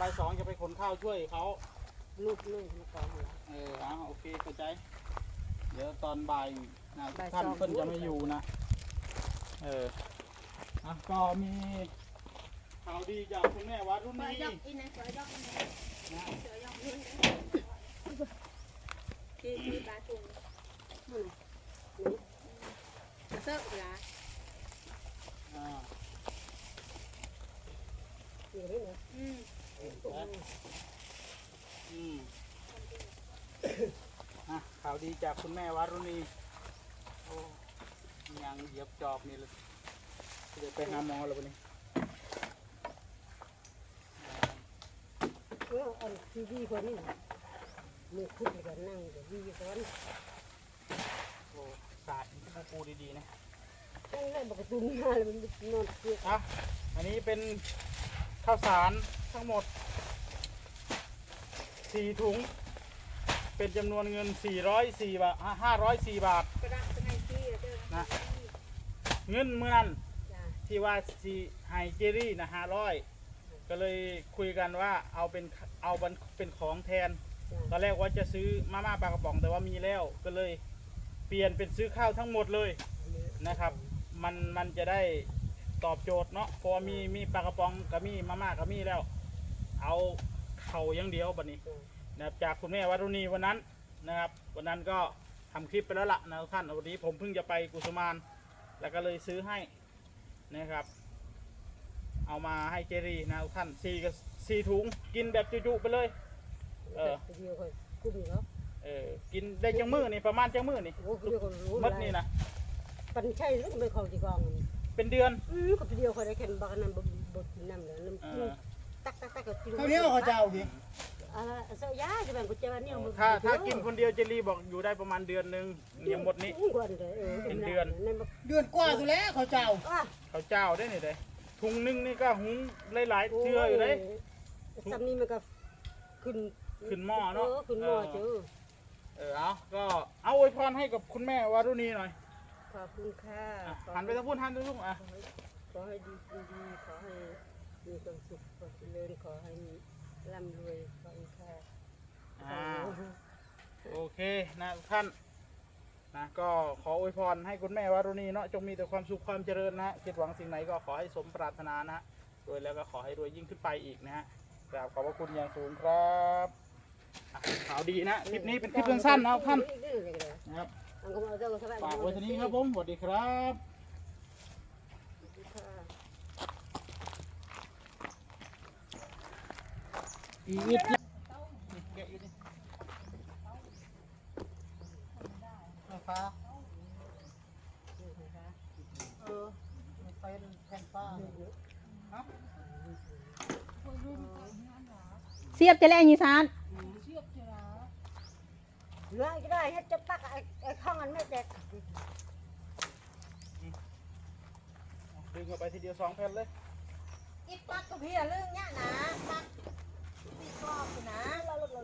บ่ายสองจะไปขนข้าวช่วยเขาลูกเลยมาก่อนหัวเออเอาโอเคเข้าใจ เดี๋ยวตอนบ่ายนะบ่ายท่านสอง เพิ่นจะไม่อยู่นะ เอออะก็มีข่าวดีจากคุณแม่วัดรุ่นเปิดนี้ยอกอินนะเปิดยอกอินนะนะเปิดยอกอินคือคือปลาตุ่มเสิร์ฟละ อ่า อยู่นี่นะ อืม อืมอะข่าวดีจากคุณแม่วัดรุ่นนี้โอ้ยังเหยียบจอบนี่เลยเดี๋ยวไปหาหมอแล้ววันนี้เอออันทีวีคนนี้นะมือคุดกันนั่งเดี๋ยววีก่อนโอ้สาดปูปูดีๆนะนั่งเลยบอกกระตุ้นมาแล้วมันนอนเกียกอะอันนี้เป็นข้าวสารทั้งหมดสี่ถุง เป็นจำนวนเงิน 404 บาทอะ504 บาท กระดาษเป็นไงที่เด้อนะ เงินเมื่อนั้นจ้าที่ว่าสีไฮเจอรี่นะ500ก็เลยคุยกันว่าเอาเป็นเอาเป็นเป็นของแทน จ้าตอนแรกว่าจะซื้อมาม่าปลากระป๋องแต่ว่ามีแล้วก็เลยเปลี่ยนเป็นซื้อข้าวทั้งหมดเลยนะครับ มันมันจะได้ตอบโจทย์เนาะเพราะว่ามีมีปลากระป๋องกับมีมาม่ากับมีแล้ว เอาเข่าอย่างเดียวบัดนี้ นะครับจากคุณแม่วัตุณีวันนั้นนะครับ วันนั้นก็ทำคลิปไปแล้วล่ะนะทุกท่านวันนี้ผมเพิ่งจะไปกุสมานแล้วก็เลยซื้อให้นะครับ เอามาให้เจรีนะทุกท่านสี่กับสี่ถุงกินแบบจุๆไปเลย เออเดียวคนกุ้มเนาะเออกินได้จังมือนี่ประมาณจังมือนี่โอ้เดียวคนรู้มัดนี่นะปันใช่แล้วไม่เข้าจีกองเป็นเดือนอือกับเดียวคนได้แค่บักนั้นบ่บ่กินน้ำแล้วน้ำเอกินอตักตักตักก็กินข้าวเหนียวเขาเจ้าดิอ่า เสียยาจะแบ่งกุญแจนี่ยถ้าถ้ากินคนเดียวเจลีบอกอยู่ได้ประมาณเดือนหนึ่งยังหมดนี้เป็นเดือนเดือนกว่าสุดแล้วเขาเจ้าเขาวเจ้าได้นี่เลยถุงหนึงนี่ก็หุงหลายๆเชื่ออยู่เลยซำนี้มันก็ขึ้นขึ้นหม้อเนอะขึ้นหม้อเจ้อเออเอาก็เอาอวยพรให้กับคุณแม่วารุณีหน่อยขอบคุณค่ะอะหันไปทางพูดหันไปทางพูดอะ ขอให้ดีดีขอให้มีความสุขความเจริญขอให้ ร่ำรวยขอบคุณค่ะอ่าโอเคนะทุกท่านนะก็ขออวยพรให้คุณแม่วารุณีเนาะจงมีแต่ความสุขความเจริญนะฮะคิดหวังสิ่งไหนก็ขอให้สมปรารถนานะฮะรวยแล้วก็ขอให้รวยยิ่งขึ้นไปอีกนะฮะกราบขอบพระคุณอย่างสูงครับอะข่าวดีนะคลิปนี้เป็นคลิปสั้นๆนะครับท่านนะครับฝากไว้ทีนี้ครับผมสวัสดีครับ อีกแกะอยู่นี่ฟ้าเออมันเป็นแผ่นฟ้าเสียบจะแล่ยีซานเหลือก็ได้ให้จะปักไอ้ไอ้ข้องอันไม่แตกดึงเข้าไปทีเดียวสองแผ่นเลยอีปักกับพี่เรื่องเนี้ยนะปัก สี่กรอกอยู่นะเราเราเรา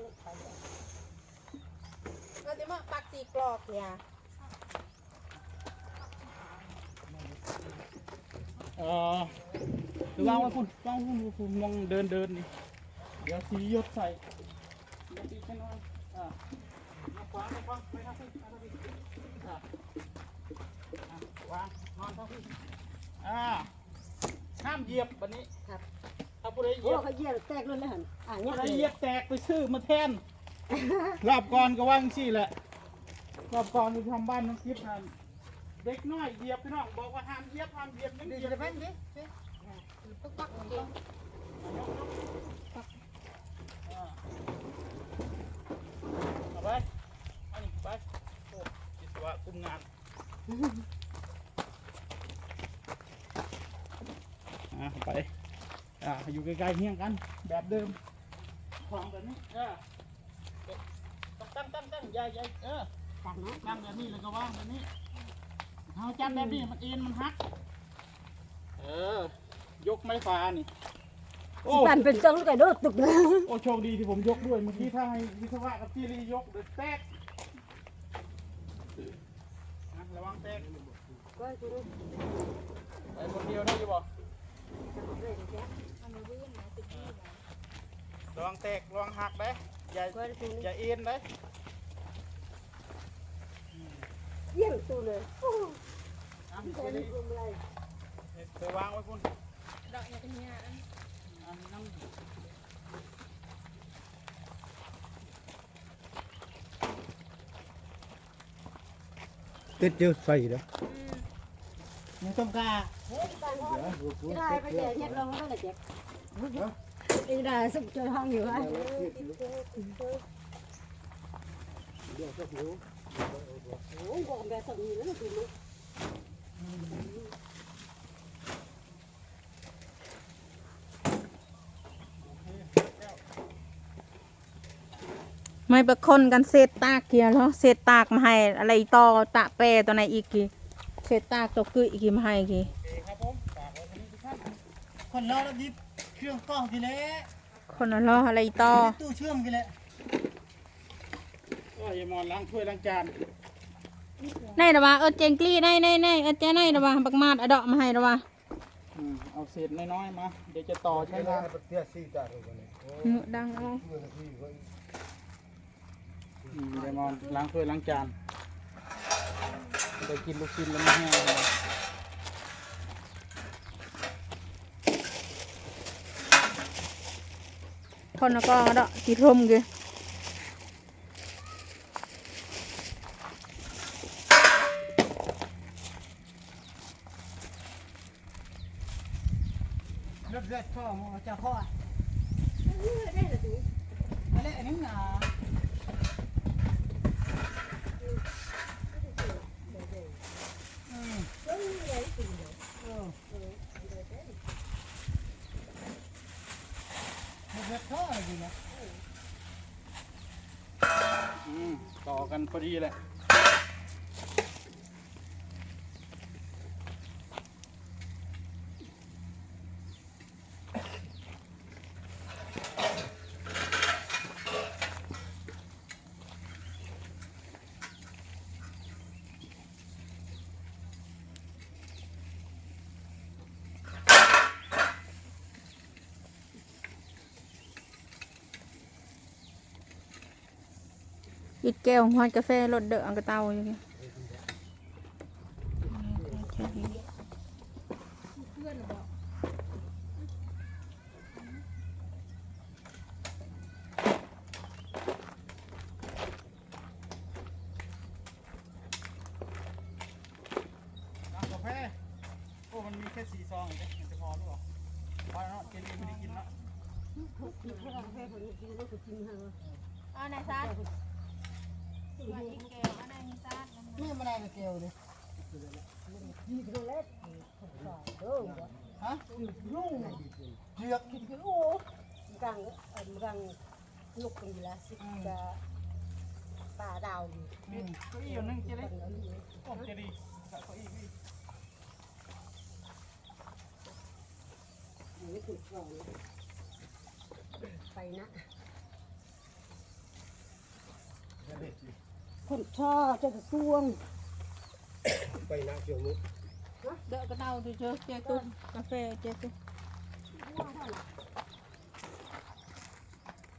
เราจะมาปักสี่กรอกเนี่ยเออวางไว้คุณวางคุณคุณมองเดินเดินนี่เดี๋ยวสีหยดใส่ยวตีแค่นั้นอ่ามาขวางมาขวางไปทางพี่มาทางพี่อะอะวางนอนทางพี่อ่าห้ามเหยียบวันนี้ครับ ถ้าผู้ใดเหโอ้ยียบเขาเหยียบแตกเลยนะหันอะเนี่ยละเอียดแตกไปซื้อมาแทน รอบก่อนก็ว่างซี่แหละรอบก่อนที่ทำบ้านน้องกิฟต์นั่นเด็กน้อยเหยียบพี่น้องบอกว่าห้ามเหยียบห้ามเหยียบยังดีเหยียจะบเป็นดิปักปักจริงอ่าเอาไปเอานี่ไปโอ้จิตวะคุมงานอะไป อ่าอยู่ใกล้ๆเฮียงกัน แบบเดิมของแบบนี้เออตั้งตั้งตั้งใหญ่ใหญ่เออตักนะนั่งแบบนี้แล้วก็ว่างแบบนี้เอาจับแบบนี้มันเอ็นมันหัก เออ ยกไม้ฟ้านี่โอ้ปั่นเป็นจังลูกไก่โดดตึกนะโอ้โชคดีที่ผมยกด้วยเมื่อกี้ถ้าให้วิศวะกับจีรียกเดือดแตกนะระวังแตกก็คือไปคนเดียวได้อยังบ่มันมาวิ่งนะติดที่นะ ระวังแตกระวังหักเด้อย่าก็ได้อย่าเอ็นเด้เยี่ยงตัวเลยโอ้อะยไปแต่ดินี่รวมอะไรไปวางไว้พุ่นดอกอย่างเงี้ยอันนั้นติดเยอะไฟแล้วมึงต้องกล้าไม่ได้ไปแจก เนี่ยเราสุกจะห้องอยู่ฮะไม่ประคนกันเศษตากเกียร์เหรอเศษตากมาให้อะไรต่อตะเปรตัวไหนอีกกี่เศษตากตัวคืออีกกี่มาให้กี่คนราแล้วดิบ เครื่องกล้องทีเละคนละล้ออะไรต่อตู้เชื่อมทีเละก็อย่ามอนล้างถ้วยล้างจานในระวะเออเจงกลี่ในในในเออเจ้ในระวะบักมาดอะดอกมาให้ระวะอืมเอาเศษน้อยๆมาเดี๋ยวจะต่อใช้งานเตี้ยซี่ตาเลยวันนี้เนื้อดังเอาเมื่อกี้ก็อืมอย่ามอนล้างถ้วยล้างจานได้กินลูกชิ้นแล้วไม่แห้ง เลยคนละก็อะดอกกี่ทมกี่รถเลือดข้อมึงจะข้อ ได้เหรอจู อะไรอันนี้นะอืม ก็มีอะไรสิ่งเดียว เออรถเลือดข้ออะไรดีนะ อืมต่อ กันพอดีแหละ อีกแก้วหอยกาแฟรสเดอะอังกะเตาอย่างเงี้ยน้ำกาแฟโอ้มันมีแค่สี่ซองเองมันจะพอหรือเปล่าพอแล้วเนาะเจนนี่ไม่ได้กินเนาะมีพลังแค่คนกินก็คือกินฮะเอาไหนซัด นี่มันอะไรเกลียวเลยกินก็เล็กเออฮะรุ่งเจือกกินก็โอ้กังเอ่อกังลูกกันอยู่แล้วสิจะป่าดาวอยู่มีก้าอี้อยู่นึงเจกัลี่นแล้วนี่โอ้เจลี่เก้าอี้พี่นี่คือของไปนะ คนชอบจะกระซวงไปนะเ